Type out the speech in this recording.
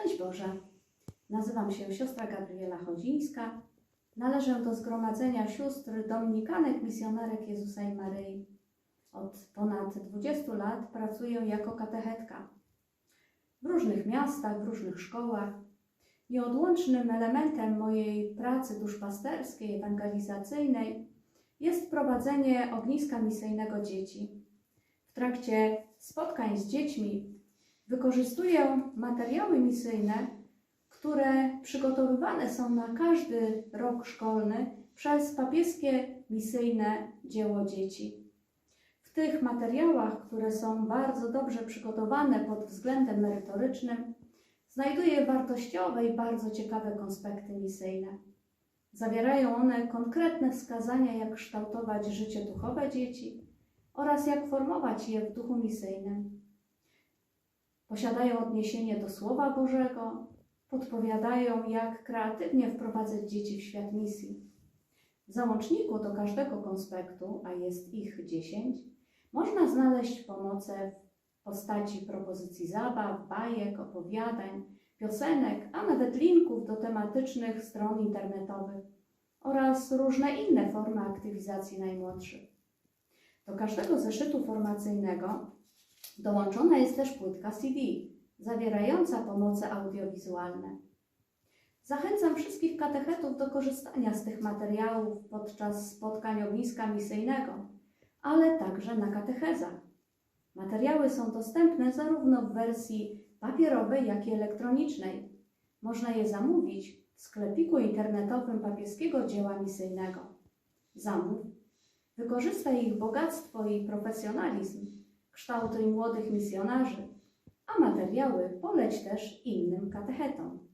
Szczęść Boże. Nazywam się siostra Gabriela Chodzińska. Należę do zgromadzenia sióstr dominikanek misjonarek Jezusa i Maryi. Od ponad 20 lat pracuję jako katechetka. W różnych miastach, w różnych szkołach. Nieodłącznym elementem mojej pracy duszpasterskiej, ewangelizacyjnej jest prowadzenie ogniska misyjnego dzieci. W trakcie spotkań z dziećmi wykorzystuję materiały misyjne, które przygotowywane są na każdy rok szkolny przez papieskie misyjne dzieło dzieci. W tych materiałach, które są bardzo dobrze przygotowane pod względem merytorycznym, znajduję wartościowe i bardzo ciekawe konspekty misyjne. Zawierają one konkretne wskazania, jak kształtować życie duchowe dzieci oraz jak formować je w duchu misyjnym. Posiadają odniesienie do Słowa Bożego, podpowiadają, jak kreatywnie wprowadzać dzieci w świat misji. W załączniku do każdego konspektu, a jest ich 10, można znaleźć pomoce w postaci propozycji zabaw, bajek, opowiadań, piosenek, a nawet linków do tematycznych stron internetowych oraz różne inne formy aktywizacji najmłodszych. Do każdego zeszytu formacyjnego dołączona jest też płytka CD, zawierająca pomoce audiowizualne. Zachęcam wszystkich katechetów do korzystania z tych materiałów podczas spotkań ogniska misyjnego, ale także na katechezach. Materiały są dostępne zarówno w wersji papierowej, jak i elektronicznej. Można je zamówić w sklepiku internetowym papieskiego dzieła misyjnego. Zamów, wykorzystaj ich bogactwo i profesjonalizm, kształtuj młodych misjonarzy, a materiały poleć też innym katechetom.